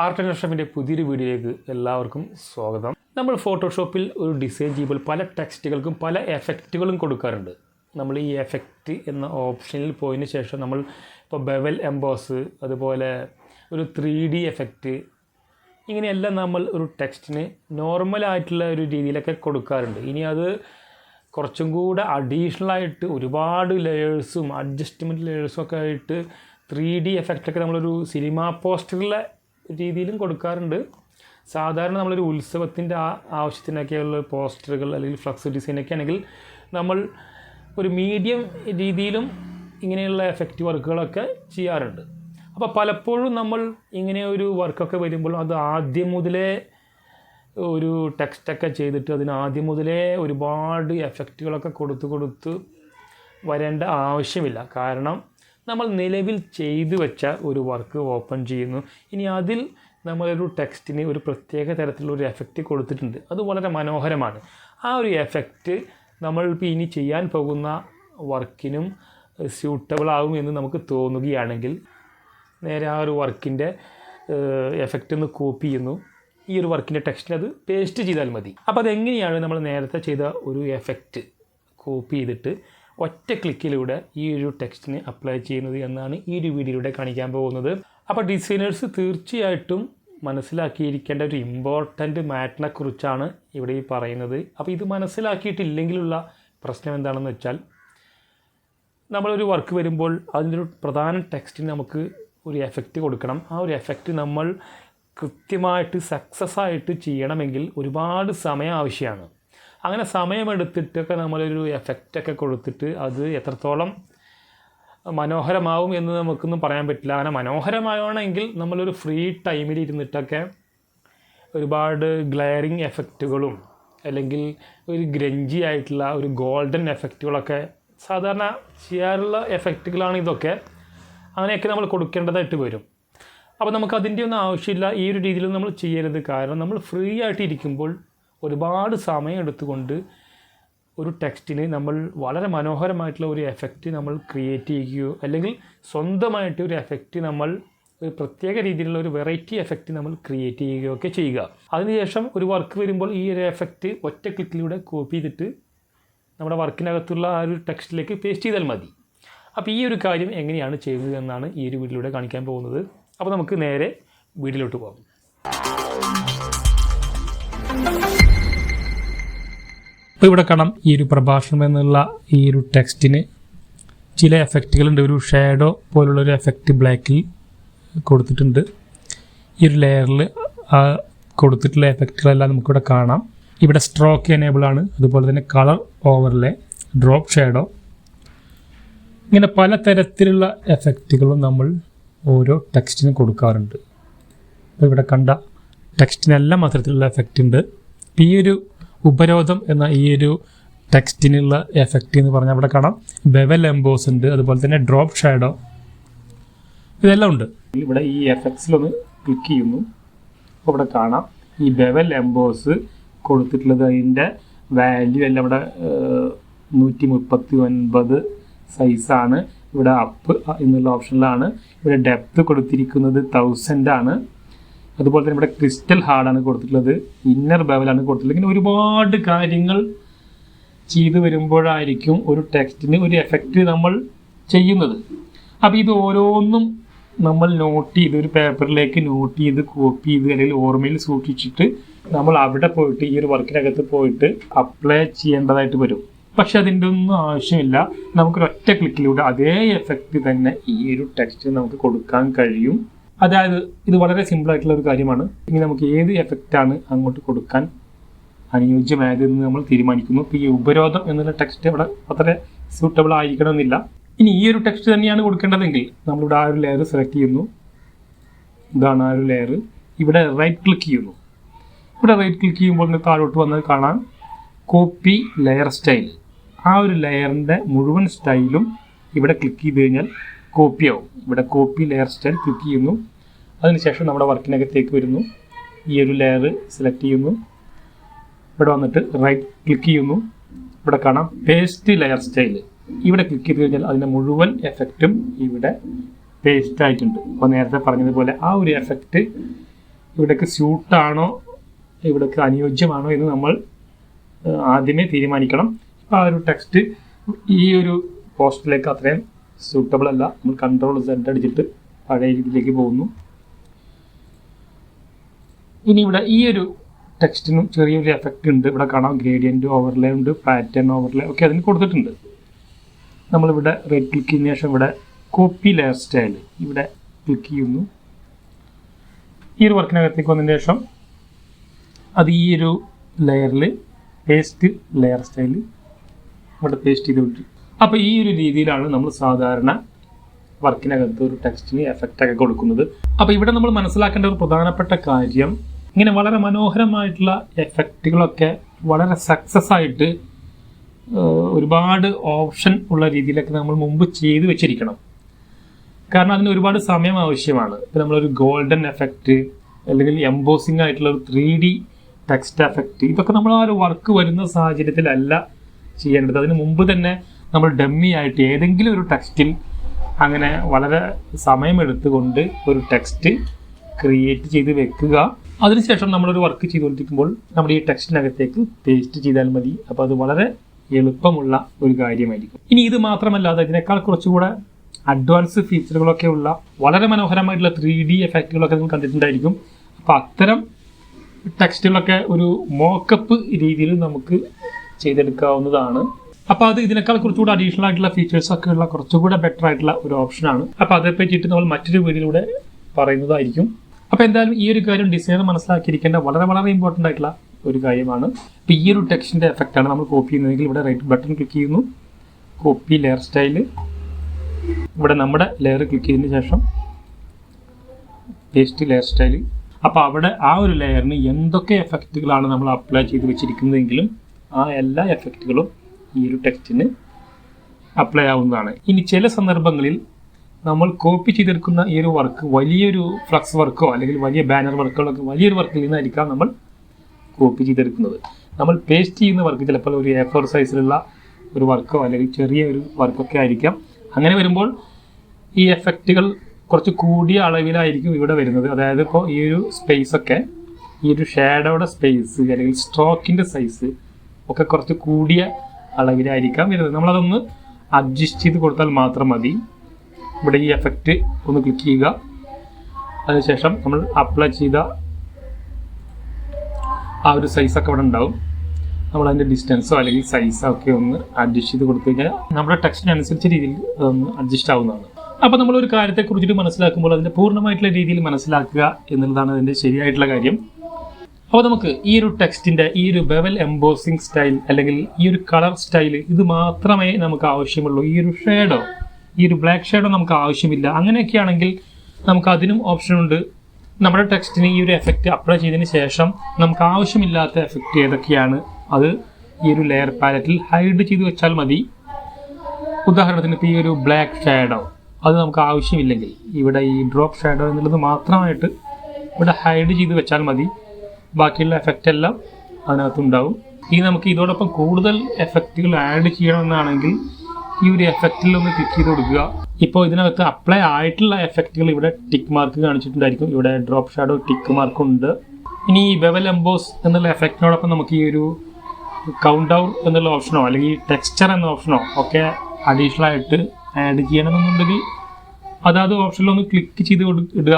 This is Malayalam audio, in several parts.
ആർട്ട് ആൻഡ് ഷെഫിന്റെ പുതിയൊരു വീഡിയോയിലേക്ക് എല്ലാവർക്കും സ്വാഗതം. നമ്മൾ ഫോട്ടോഷോപ്പിൽ ഒരു ഡിസൈൻ ചെയ്യുമ്പോൾ പല ടെക്സ്റ്റുകൾക്കും പല എഫക്റ്റുകളും കൊടുക്കാറുണ്ട്. നമ്മൾ ഈ എഫക്റ്റ് എന്ന ഓപ്ഷനിൽ പോയതിന് ശേഷം നമ്മൾ ഇപ്പോൾ ബെവൽ എംബോസ് അതുപോലെ ഒരു ത്രീ ഡി എഫക്റ്റ് ഇങ്ങനെയെല്ലാം നമ്മൾ ഒരു ടെക്സ്റ്റിന് നോർമലായിട്ടുള്ള ഒരു രീതിയിലൊക്കെ കൊടുക്കാറുണ്ട്. ഇനി അത് കുറച്ചും കൂടെ അഡീഷണൽ ആയിട്ട് ഒരുപാട് ലെയേഴ്സും അഡ്ജസ്റ്റ്മെന്റ് ലെയേഴ്സും ഒക്കെ ആയിട്ട് ത്രീ ഡി എഫക്റ്റൊക്കെ നമ്മളൊരു സിനിമ പോസ്റ്ററിലെ രീതിയിലും കൊടുക്കാറുണ്ട്. സാധാരണ നമ്മളൊരു ഉത്സവത്തിന്റെ ആ ആവശ്യത്തിനൊക്കെയുള്ള പോസ്റ്ററുകൾ അല്ലെങ്കിൽ ഫ്ലക്സ് ഡിസൈനൊക്കെ ആണെങ്കിൽ നമ്മൾ ഒരു മീഡിയം രീതിയിലും ഇങ്ങനെയുള്ള എഫക്റ്റ് വർക്കുകളൊക്കെ ചെയ്യാറുണ്ട്. അപ്പോൾ പലപ്പോഴും നമ്മൾ ഇങ്ങനെ ഒരു വർക്കൊക്കെ വരുമ്പോൾ അത് ആദ്യം മുതലേ ഒരു ടെക്സ്റ്റൊക്കെ ചെയ്തിട്ട് അതിന് ആദ്യം മുതലേ ഒരുപാട് എഫക്റ്റുകളൊക്കെ കൊടുത്ത് കൊടുത്ത് വരേണ്ട ആവശ്യമില്ല. കാരണം നമ്മൾ നിലവിൽ ചെയ്തു വെച്ച ഒരു വർക്ക് ഓപ്പൺ ചെയ്യുന്നു. ഇനി അതിൽ നമ്മളൊരു ടെക്സ്റ്റിന് ഒരു പ്രത്യേക തരത്തിലുള്ള ഒരു എഫക്റ്റ് കൊടുത്തിട്ടുണ്ട്. അത് വളരെ മനോഹരമാണ്. ആ ഒരു എഫക്റ്റ് നമ്മൾ ഇനി ചെയ്യാൻ പോകുന്ന വർക്കിനും സ്യൂട്ടബിൾ ആകും എന്ന് നമുക്ക് തോന്നുകയാണെങ്കിൽ നേരെ ആ ഒരു വർക്കിന്റെ എഫക്റ്റ് ഒന്ന് കോപ്പി ചെയ്യുന്നു. ഈ ഒരു വർക്കിന്റെ ടെക്സ്റ്റിൽ അത് പേസ്റ്റ് ചെയ്താൽ മതി. അപ്പോൾ അതെങ്ങനെയാണ് നമ്മൾ നേരത്തെ ചെയ്ത ഒരു എഫക്റ്റ് കോപ്പി ചെയ്തിട്ട് ഒറ്റ ക്ലിക്കിലൂടെ ഈ ഒരു ടെക്സ്റ്റിന് അപ്ലൈ ചെയ്യുന്നത് എന്നാണ് ഈ ഒരു വീഡിയോയിലൂടെ കാണിക്കാൻ പോകുന്നത്. അപ്പോൾ ഡിസൈനേഴ്സ് തീർച്ചയായിട്ടും മനസ്സിലാക്കിയിരിക്കേണ്ട ഒരു ഇമ്പോർട്ടന്റ് മാറ്റിനെ കുറിച്ചാണ് ഇവിടെ ഈ പറയുന്നത്. അപ്പോൾ ഇത് മനസ്സിലാക്കിയിട്ടില്ലെങ്കിലുള്ള പ്രശ്നം എന്താണെന്ന് വെച്ചാൽ നമ്മളൊരു വർക്ക് വരുമ്പോൾ അതിന്റെ ഒരു പ്രധാന ടെക്സ്റ്റിന് നമുക്ക് ഒരു എഫക്റ്റ് കൊടുക്കണം. ആ ഒരു എഫക്റ്റ് നമ്മൾ കൃത്യമായിട്ട് സക്സസ് ആയിട്ട് ചെയ്യണമെങ്കിൽ ഒരുപാട് സമയം ആവശ്യമാണ്. അങ്ങനെ സമയമെടുത്തിട്ടൊക്കെ നമ്മളൊരു എഫക്റ്റൊക്കെ കൊടുത്തിട്ട് അത് എത്രത്തോളം മനോഹരമാവും എന്ന് നമുക്കൊന്നും പറയാൻ പറ്റില്ല. അങ്ങനെ മനോഹരമാവണമെങ്കിൽ നമ്മളൊരു ഫ്രീ ടൈമിൽ ഇരുന്നിട്ടൊക്കെ ഒരുപാട് ഗ്ലെയറിങ് എഫക്റ്റുകളും അല്ലെങ്കിൽ ഒരു ഗ്രഞ്ചി ആയിട്ടുള്ള ഒരു ഗോൾഡൻ എഫക്റ്റുകളൊക്കെ സാധാരണ ചെയ്യാറുള്ള എഫക്റ്റുകളാണ് ഇതൊക്കെ. അങ്ങനെയൊക്കെ നമ്മൾ കൊടുക്കേണ്ടതായിട്ട് വരും. അപ്പോൾ നമുക്ക് അതിന്റെ ഒന്നും ആവശ്യമില്ല. ഈ ഒരു രീതിയിൽ നമ്മൾ ചെയ്യരുത്. കാരണം നമ്മൾ ഫ്രീ ആയിട്ട് ഇരിക്കുമ്പോൾ ഒരുപാട് സമയം എടുത്തുകൊണ്ട് ഒരു ടെക്സ്റ്റിന് നമ്മൾ വളരെ മനോഹരമായിട്ടുള്ള ഒരു എഫക്റ്റ് നമ്മൾ ക്രിയേറ്റ് ചെയ്യുകയോ അല്ലെങ്കിൽ സ്വന്തമായിട്ട് ഒരു എഫക്റ്റ് നമ്മൾ ഒരു പ്രത്യേക രീതിയിലുള്ള ഒരു വെറൈറ്റി എഫക്റ്റ് നമ്മൾ ക്രിയേറ്റ് ചെയ്യുകയോ ഒക്കെ ചെയ്യുക. അതിനുശേഷം ഒരു വർക്ക് വരുമ്പോൾ ഈ ഒരു എഫക്റ്റ് ഒറ്റ ക്ലിക്കിലൂടെ കോപ്പി ചെയ്തിട്ട് നമ്മുടെ വർക്കിനകത്തുള്ള ആ ഒരു ടെക്സ്റ്റിലേക്ക് പേസ്റ്റ് ചെയ്താൽ മതി. അപ്പോൾ ഈ ഒരു കാര്യം എങ്ങനെയാണ് ചെയ്യുന്നത് എന്നാണ് ഈ ഒരു വീഡിയോയിലൂടെ കാണിക്കാൻ പോകുന്നത്. അപ്പോൾ നമുക്ക് നേരെ വീഡിയോയിലോട്ട് പോകാം. ഇപ്പോൾ ഇവിടെ കാണാം ഈ ഒരു പ്രഭാഷണം എന്നുള്ള ഈ ഒരു ടെക്സ്റ്റിന് ചില എഫക്റ്റുകളുണ്ട് ഒരു ഷാഡോ പോലുള്ള ഒരു എഫക്റ്റ് ബ്ലാക്കിൽ കൊടുത്തിട്ടുണ്ട്. ഈ ഒരു ലെയറിൽ കൊടുത്തിട്ടുള്ള എഫക്റ്റുകളെല്ലാം നമുക്കിവിടെ കാണാം. ഇവിടെ സ്ട്രോക്ക് എനേബിൾ ആണ്. അതുപോലെ തന്നെ കളർ ഓവർലെ ഡ്രോപ്പ് ഷാഡോ ഇങ്ങനെ പല തരത്തിലുള്ള എഫക്റ്റുകളും നമ്മൾ ഓരോ ടെക്സ്റ്റിന് കൊടുക്കാറുണ്ട്. അപ്പോൾ ഇവിടെ കണ്ട ടെക്സ്റ്റിനെല്ലാം അത്തരത്തിലുള്ള എഫക്റ്റ് ഉണ്ട്. ഈ ഒരു ഉപരോധം എന്ന ഈ ഒരു ടെക്സ്റ്റിനുള്ള എഫക്റ്റ് എന്ന് പറഞ്ഞാൽ അവിടെ കാണാം. ബെവൽ എംബോസ് ഉണ്ട് അതുപോലെ തന്നെ ഡ്രോപ്പ് ഷാഡോ ഇതെല്ലാം ഉണ്ട്. ഇവിടെ ഈ എഫക്ട്സിലൊന്ന് ക്ലിക്ക് ചെയ്യുന്നു. ഇവിടെ കാണാം. ഈ ബെവൽ എംബോസ് കൊടുത്തിട്ടുള്ളത് അതിന്റെ വാല്യൂ എല്ലാം ഇവിടെ നൂറ്റി മുപ്പത്തി ഒൻപത് സൈസാണ് ഇവിടെ അപ്പ് എന്നുള്ള ഓപ്ഷനിലാണ് ഇവിടെ ഡെപ്ത് കൊടുത്തിരിക്കുന്നത് തൗസൻഡ് ആണ്. അതുപോലെ തന്നെ ഇവിടെ ക്രിസ്റ്റൽ ഹാർഡാണ് കൊടുത്തിട്ടുള്ളത്. ഇന്നർ ബവലാണ് കൊടുത്തിട്ടുള്ളത്. ഇങ്ങനെ ഒരുപാട് കാര്യങ്ങൾ ചെയ്തു വരുമ്പോഴായിരിക്കും ഒരു ടെക്സ്റ്റിന് ഒരു എഫക്റ്റ് നമ്മൾ ചെയ്യുന്നത്. അപ്പോൾ ഇത് ഓരോന്നും നമ്മൾ നോട്ട് ചെയ്ത് ഒരു പേപ്പറിലേക്ക് നോട്ട് ചെയ്ത് കോപ്പി ചെയ്ത് അല്ലെങ്കിൽ ഓർമ്മയിൽ സൂക്ഷിച്ചിട്ട് നമ്മൾ അവിടെ പോയിട്ട് ഈ ഒരു വർക്കിനകത്ത് പോയിട്ട് അപ്ലൈ ചെയ്യേണ്ടതായിട്ട് വരും. പക്ഷെ അതിന്റെ ഒന്നും ആവശ്യമില്ല. നമുക്കൊരൊറ്റ ക്ലിക്കിലൂടെ അതേ എഫക്റ്റ് തന്നെ ഈ ഒരു ടെക്സ്റ്റ് നമുക്ക് കൊടുക്കാൻ കഴിയും. അതായത് ഇത് വളരെ സിമ്പിൾ ആയിട്ടുള്ള ഒരു കാര്യമാണ്. ഇനി നമുക്ക് ഏത് എഫക്റ്റാണ് അങ്ങോട്ട് കൊടുക്കാൻ അനുയോജ്യമായത് എന്ന് നമ്മൾ തീരുമാനിക്കുന്നു. ഈ ഉപരോധം എന്നുള്ള ടെക്സ്റ്റ് ഇവിടെ അത്ര സ്യൂട്ടബിൾ ആയിരിക്കണമെന്നില്ല. ഇനി ഈ ഒരു ടെക്സ്റ്റ് തന്നെയാണ് കൊടുക്കേണ്ടതെങ്കിൽ നമ്മളിവിടെ ആ ഒരു ലെയർ സെലക്ട് ചെയ്യുന്നു. ഇതാണ് ആ ഒരു ലെയർ ഇവിടെ റൈറ്റ് ക്ലിക്ക് ചെയ്യുന്നു. ഇവിടെ റൈറ്റ് ക്ലിക്ക് ചെയ്യുമ്പോൾ താഴോട്ട് വന്നത് കാണാൻ കോപ്പി ലെയർ സ്റ്റൈൽ ആ ഒരു ലെയറിന്റെ മുഴുവൻ സ്റ്റൈലും ഇവിടെ ക്ലിക്ക് ചെയ്ത് കഴിഞ്ഞാൽ കോപ്പി ആവും ഇവിടെ കോപ്പി ലെയർ സ്റ്റൈൽ ക്ലിക്ക് ചെയ്യുന്നു. അതിനുശേഷം നമ്മുടെ വർക്കിനകത്തേക്ക് വരുന്നു. ഈ ഒരു ലെയർ സെലക്ട് ചെയ്യുന്നു. ഇവിടെ വന്നിട്ട് റൈറ്റ് ക്ലിക്ക് ചെയ്യുന്നു. ഇവിടെ കാണാം പേസ്റ്റ് ലെയർ സ്റ്റൈൽ ഇവിടെ ക്ലിക്ക് ചെയ്ത് കഴിഞ്ഞാൽ അതിന്റെ മുഴുവൻ എഫക്റ്റും ഇവിടെ പേസ്റ്റ് ആയിട്ടുണ്ട്. അപ്പോൾ നേരത്തെ പറഞ്ഞതുപോലെ ആ ഒരു എഫക്റ്റ് ഇവിടേക്ക് സ്യൂട്ടാണോ ഇവിടേക്ക് അനുയോജ്യമാണോ എന്ന് നമ്മൾ ആദ്യമേ തീരുമാനിക്കണം. ആ ഒരു ടെക്സ്റ്റ് ഈ ഒരു പോസ്റ്റിലേക്ക് അത്രയും സൂട്ടബിൾ അല്ല. നമ്മൾ കൺട്രോൾ സെറ്റ് അടിച്ചിട്ട് പഴയ രീതിയിലേക്ക് പോകുന്നു. ഇനി ഇവിടെ ഈ ഒരു ടെക്സ്റ്റിനും ചെറിയൊരു എഫക്റ്റ് ഉണ്ട്. ഇവിടെ കാണാം ഗ്രേഡിയന്റ് ഓവർലേ ഉണ്ട് പാറ്റേൺ ഓവർലേ ഒക്കെ അതിന് കൊടുത്തിട്ടുണ്ട്. നമ്മളിവിടെ റൈറ്റ് ക്ലിക്ക് ചെയ്യുന്ന ശേഷം ഇവിടെ കോപ്പി ലെയർ സ്റ്റൈൽ ഇവിടെ ക്ലിക്ക് ചെയ്യുന്നു. ഈ ഒരു വർക്കിനകത്തേക്ക് വന്നതിന് ശേഷം അത് ഈ ഒരു ലെയറിൽ പേസ്റ്റ് ലെയർ സ്റ്റൈൽ ഇവിടെ പേസ്റ്റ് ചെയ്ത് വിട്ടു അപ്പോൾ ഈ ഒരു രീതിയിലാണ് നമ്മൾ സാധാരണ വർക്കിനകത്ത് ഒരു ടെക്സ്റ്റിന് എഫക്റ്റ് ഒക്കെ കൊടുക്കുന്നത്. അപ്പോൾ ഇവിടെ നമ്മൾ മനസ്സിലാക്കേണ്ട ഒരു പ്രധാനപ്പെട്ട കാര്യം ഇങ്ങനെ വളരെ മനോഹരമായിട്ടുള്ള എഫക്റ്റുകളൊക്കെ വളരെ സക്സസ് ആയിട്ട് ഒരുപാട് ഓപ്ഷൻ ഉള്ള രീതിയിലൊക്കെ നമ്മൾ മുമ്പ് ചെയ്തു വെച്ചിരിക്കണം. കാരണം അതിന് ഒരുപാട് സമയം ആവശ്യമാണ്. ഇപ്പം നമ്മളൊരു ഗോൾഡൻ എഫക്റ്റ് അല്ലെങ്കിൽ എംബോസിംഗ് ആയിട്ടുള്ള ഒരു ത്രീ ഡി ടെക്സ്റ്റ് എഫക്റ്റ് ഇതൊക്കെ നമ്മൾ ആ ഒരു വർക്ക് വരുന്ന സാഹചര്യത്തിലല്ല ചെയ്യേണ്ടത്. അതിന് മുമ്പ് തന്നെ നമ്മൾ ഡമ്മി ആയിട്ട് ഏതെങ്കിലും ഒരു ടെക്സ്റ്റിൽ അങ്ങനെ വളരെ സമയമെടുത്തുകൊണ്ട് ഒരു ടെക്സ്റ്റ് ക്രിയേറ്റ് ചെയ്ത് വെക്കുക. അതിനുശേഷം നമ്മളൊരു വർക്ക് ചെയ്തുകൊണ്ടിരിക്കുമ്പോൾ നമ്മൾ ഈ ടെക്സ്റ്റിനകത്തേക്ക് പേസ്റ്റ് ചെയ്താൽ മതി. അപ്പോൾ അത് വളരെ എളുപ്പമുള്ള ഒരു കാര്യമായിരിക്കും. ഇനി ഇത് മാത്രമല്ലാതെ ഇതിനേക്കാൾ കുറച്ചുകൂടെ അഡ്വാൻസ് ഫീച്ചറുകളൊക്കെ ഉള്ള വളരെ മനോഹരമായിട്ടുള്ള ത്രീ ഡി എഫക്റ്റുകളൊക്കെ നിങ്ങൾ കണ്ടിട്ടുണ്ടായിരിക്കും. അപ്പോൾ അത്തരം ടെക്സ്റ്റുകളൊക്കെ ഒരു മോക്കപ്പ് രീതിയിൽ നമുക്ക് ചെയ്തെടുക്കാവുന്നതാണ്. അപ്പോൾ അത് ഇതിനേക്കാൾ കുറച്ചുകൂടെ അഡീഷണൽ ആയിട്ടുള്ള ഫീച്ചേഴ്സ് ഒക്കെ ഉള്ള കുറച്ചുകൂടെ ബെറ്റർ ആയിട്ടുള്ള ഒരു ഓപ്ഷനാണ് അപ്പോൾ അതേ പറ്റിയിട്ട് നമ്മൾ മറ്റൊരു വീഡിയോയിലൂടെ പറയുന്നതായിരിക്കും. അപ്പോൾ എന്തായാലും ഈ ഒരു കാര്യം ഡിസൈനർ മനസ്സിലാക്കിയിരിക്കേണ്ട വളരെ വളരെ ഇമ്പോർട്ടന്റ് ആയിട്ടുള്ള ഒരു കാര്യമാണ്. അപ്പോൾ ഈ ഒരു ടെക്സ്റ്റിന്റെ എഫക്റ്റ് ആണ് നമ്മൾ കോപ്പി ചെയ്യുന്നതെങ്കിൽ ഇവിടെ റൈറ്റ് ബട്ടൺ ക്ലിക്ക് ചെയ്യുന്നു. കോപ്പി ലെയർ സ്റ്റൈൽ ഇവിടെ നമ്മുടെ ലെയർ ക്ലിക്ക് ചെയ്തതിന് ശേഷം പേസ്റ്റ് ലെയർ സ്റ്റൈൽ അപ്പോൾ അവിടെ ആ ഒരു ലെയറിന് എന്തൊക്കെ എഫക്റ്റുകളാണ് നമ്മൾ അപ്ലൈ ചെയ്ത് വെച്ചിരിക്കുന്നതെങ്കിലും ആ എല്ലാ എഫക്റ്റുകളും ഈ ഒരു ടെക്സ്റ്റിന് അപ്ലൈ ആവുന്നതാണ്. ഇനി ചില സന്ദർഭങ്ങളിൽ നമ്മൾ കോപ്പി ചെയ്തെടുക്കുന്ന ഈ ഒരു വർക്ക് വലിയൊരു ഫ്ലക്സ് വർക്കോ അല്ലെങ്കിൽ വലിയ ബാനർ വർക്കുകളൊക്കെ വലിയൊരു വർക്കിൽ നിന്നായിരിക്കാം നമ്മൾ കോപ്പി ചെയ്തെടുക്കുന്നത്. നമ്മൾ പേസ്റ്റ് ചെയ്യുന്ന വർക്ക് ചിലപ്പോൾ ഒരു എ ഫോർ സൈസിലുള്ള ഒരു വർക്കോ അല്ലെങ്കിൽ ചെറിയ ഒരു വർക്കൊക്കെ ആയിരിക്കാം. അങ്ങനെ വരുമ്പോൾ ഈ എഫക്റ്റുകൾ കുറച്ച് കൂടിയ അളവിലായിരിക്കും ഇവിടെ വരുന്നത്. അതായത് ഇപ്പോൾ ഈ ഒരു സ്പേസ് ഒക്കെ ഈ ഒരു ഷാഡോയുടെ സ്പേസ് അല്ലെങ്കിൽ സ്ട്രോക്കിന്റെ സൈസ് ഒക്കെ കുറച്ച് കൂടിയ അളവിലായിരിക്കാം വരുന്നത് നമ്മളതൊന്ന് അഡ്ജസ്റ്റ് ചെയ്ത് കൊടുത്താൽ മാത്രം മതി. ഇവിടെ ഈ എഫക്റ്റ് ഒന്ന് ക്ലിക്ക് ചെയ്യുക. അതിനുശേഷം നമ്മൾ അപ്ലൈ ചെയ്ത ആ ഒരു സൈസൊക്കെ ഇവിടെ ഉണ്ടാവും. നമ്മൾ അതിന്റെ ഡിസ്റ്റൻസോ അല്ലെങ്കിൽ സൈസോ ഒക്കെ ഒന്ന് അഡ്ജസ്റ്റ് ചെയ്ത് കൊടുത്തു കഴിഞ്ഞാൽ നമ്മുടെ ടെക്സ്റ്റിനനുസരിച്ച രീതിയിൽ അതൊന്ന് അഡ്ജസ്റ്റ് ആവുന്നതാണ്. അപ്പോൾ നമ്മളൊരു കാര്യത്തെ കാര്യത്തെക്കുറിച്ചിട്ട് മനസ്സിലാക്കുമ്പോൾ അതിന്റെ പൂർണമായിട്ടുള്ള രീതിയിൽ മനസ്സിലാക്കുക എന്നുള്ളതാണ് അതിന്റെ ശരിയായിട്ടുള്ള കാര്യം. അപ്പോൾ നമുക്ക് ഈ ഒരു ടെക്സ്റ്റിന്റെ ഈ ഒരു ബെവൽ എംബോസിങ് സ്റ്റൈൽ അല്ലെങ്കിൽ ഈ ഒരു കളർ സ്റ്റൈൽ ഇത് മാത്രമേ നമുക്ക് ആവശ്യമുള്ളൂ. ഈ ഒരു ഷേഡോ ഈ ഒരു ബ്ലാക്ക് ഷേഡോ നമുക്ക് ആവശ്യമില്ല. അങ്ങനെയൊക്കെയാണെങ്കിൽ നമുക്ക് അതിനും ഓപ്ഷൻ ഉണ്ട്. നമ്മുടെ ടെക്സ്റ്റിന് ഈ ഒരു എഫക്റ്റ് അപ്ലൈ ചെയ്തതിന് ശേഷം നമുക്ക് ആവശ്യമില്ലാത്ത എഫക്റ്റ് ഏതൊക്കെയാണ്? അത് ഈ ഒരു ലെയർ പാലറ്റിൽ ഹൈഡ് ചെയ്ത് വെച്ചാൽ മതി. ഉദാഹരണത്തിന് ഇപ്പോൾ ഈ ഒരു ബ്ലാക്ക് ഷാഡോ അത് നമുക്ക് ആവശ്യമില്ലെങ്കിൽ. ഇവിടെ ഈ ഡ്രോപ്പ് ഷാഡോ എന്നുള്ളത് മാത്രമായിട്ട് ഇവിടെ ഹൈഡ് ചെയ്ത് വെച്ചാൽ മതി. ബാക്കിയുള്ള എഫക്റ്റ് എല്ലാം അതിനകത്തുണ്ടാവും. ഇനി നമുക്ക് ഇതോടൊപ്പം കൂടുതൽ എഫക്റ്റുകൾ ആഡ് ചെയ്യണമെന്നാണെങ്കിൽ ഈ ഒരു എഫക്റ്റിൽ ഒന്ന് ക്ലിക്ക് ചെയ്ത് കൊടുക്കുക. ഇപ്പോൾ ഇതിനകത്ത് അപ്ലൈ ആയിട്ടുള്ള എഫക്റ്റുകൾ ഇവിടെ ടിക്ക് മാർക്ക് കാണിച്ചിട്ടുണ്ടായിരിക്കും. ഇവിടെ ഡ്രോപ്പ് ഷാഡോ ടിക്ക് മാർക്ക് ഉണ്ട്. ഇനി ഈ ബെവൽ എംബോസ് എന്നുള്ള എഫക്റ്റിനോടൊപ്പം നമുക്ക് ഈ ഒരു കൗണ്ട് ഡൗൺ എന്നുള്ള ഓപ്ഷനോ അല്ലെങ്കിൽ ടെക്സ്ചർ എന്ന ഓപ്ഷനോ ഒക്കെ അഡീഷണൽ ആയിട്ട് ആഡ് ചെയ്യണമെന്നുണ്ടെങ്കിൽ അതാത് ഓപ്ഷനിലൊന്ന് ക്ലിക്ക് ചെയ്ത് ഇടുക.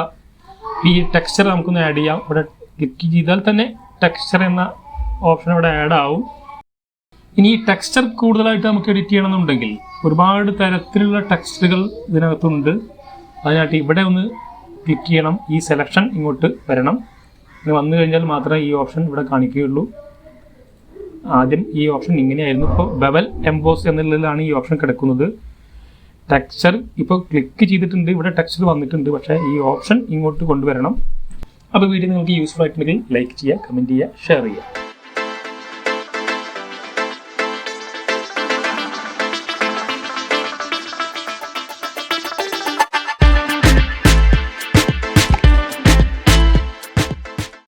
ഈ ടെക്സ്ചർ നമുക്കൊന്ന് ആഡ് ചെയ്യാം. ഇവിടെ ക്ലിക്ക് ചെയ്താൽ തന്നെ ടെക്സ്ചർ എന്ന ഓപ്ഷൻ ഇവിടെ ആഡ് ആവും. ഇനി ഈ ടെക്സ്ചർ കൂടുതലായിട്ട് നമുക്ക് എഡിറ്റ് ചെയ്യണമെന്നുണ്ടെങ്കിൽ ഒരുപാട് തരത്തിലുള്ള ടെക്സ്റ്റുകൾ ഇതിനകത്തുണ്ട്. അതിനായിട്ട് ഇവിടെ ഒന്ന് ക്ലിക്ക് ചെയ്യണം. ഈ സെലക്ഷൻ ഇങ്ങോട്ട് വരണം. ഇനി വന്നു കഴിഞ്ഞാൽ മാത്രമേ ഈ ഓപ്ഷൻ ഇവിടെ കാണിക്കുകയുള്ളൂ. ആദ്യം ഈ ഓപ്ഷൻ ഇങ്ങനെയായിരുന്നു. ഇപ്പോൾ ബെവൽ എംബോസ് എന്നുള്ളതിലാണ് ഈ ഓപ്ഷൻ കിടക്കുന്നത്. ടെക്സ്ചർ ഇപ്പോൾ ക്ലിക്ക് ചെയ്തിട്ടുണ്ട്. ഇവിടെ ടെക്സ്ചർ വന്നിട്ടുണ്ട്. പക്ഷേ ഈ ഓപ്ഷൻ ഇങ്ങോട്ട് കൊണ്ടുവരണം. അപ്പോൾ വീഡിയോ നിങ്ങൾക്ക് യൂസ്ഫുൾ ആയിട്ടുണ്ടെങ്കിൽ ലൈക്ക് ചെയ്യുക കമന്റ് ചെയ്യുക ഷെയർ ചെയ്യുക.